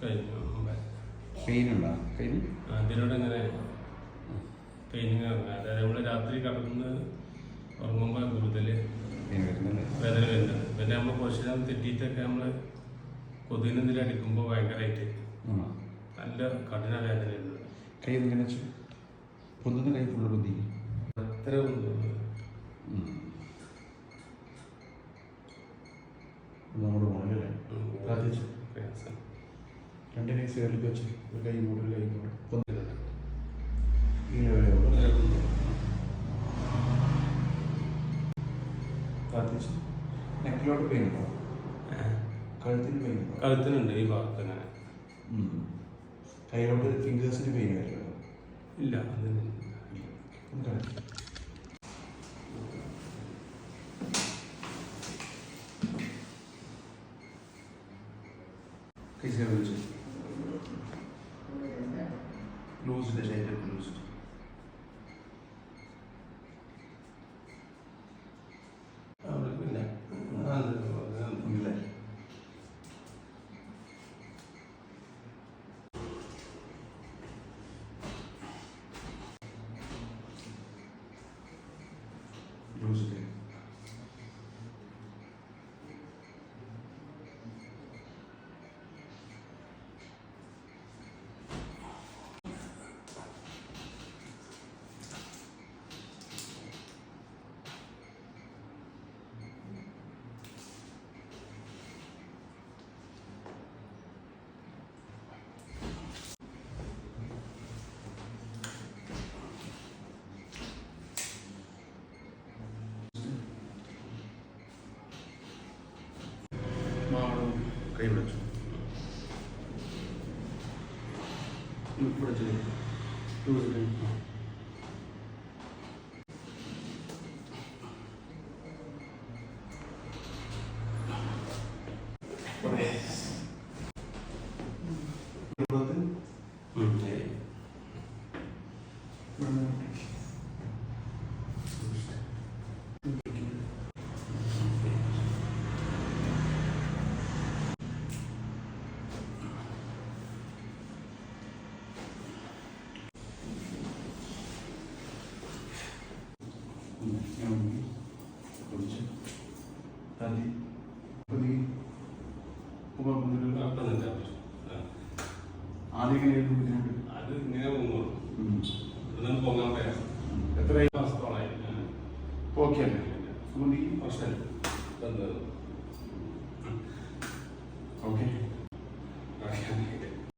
കഴിഞ്ഞു. മുമ്പേ പെയിൻ? അതിനോട് ഇങ്ങനെ പെയിനിങ് അതായത് നമ്മൾ രാത്രി കടന്ന് ഉറങ്ങുമ്പോൾ കൂടുതൽ വേദന വരുന്നത് പിന്നെ നമ്മൾ നേരം തെറ്റിയിട്ടൊക്കെ നമ്മൾ കൊതുകിനെന്തിലും അടിക്കുമ്പോൾ ഭയങ്കരമായിട്ട് നല്ല കഠിന വേദന കൈ ഇങ്ങനെ പൊന്തുന്ന കൈ ഫുള്ള് പൊന്തി. അത്ര നമ്മുടെ മോളിലല്ലേ? പ്രാർത്ഥിച്ചു രണ്ട് കൈ സേറിലേക്ക് വെച്ച് ഒരു കൈ ഇങ്ങോട്ട് ഒരു കൈ ഇങ്ങോട്ട്. വരുന്നുണ്ട്. ഈ ലെവലേ ഉള്ളൂ അത്ര നെക്കിലോട്ട് പെയിൻ ഉണ്ടോ? കഴുത്തിന് പെയിൻ ഉണ്ടോ? കഴുത്തിനുണ്ട് ഈ ഭാഗത്ത് അങ്ങനെ. കൈയിലോട്ട് ഫിംഗേഴ്സിന് പെയിൻ വരുന്നുണ്ടോ ഇല്ല അതിന് കാണിക്ക്. കൈ സേവ് വെച്ചു. lose the data produced. Lose it. പിന്നെ അത് അത് ഇല്ലേ ലൂസ് അപ്പം നിൽക്കാൻ പറ്റും. ആ. ആദ്യം എങ്ങനെയായിരുന്നു ബുദ്ധിമുട്ട്. അത് ഇങ്ങനെ ഉം. ഇതൊന്നും പൊങ്ങാൻ പ്രയാസം എത്ര മാസത്തോളായി ഓക്കെ അല്ലേ? സുഗന്ധി പ്രശ്നമില്ല.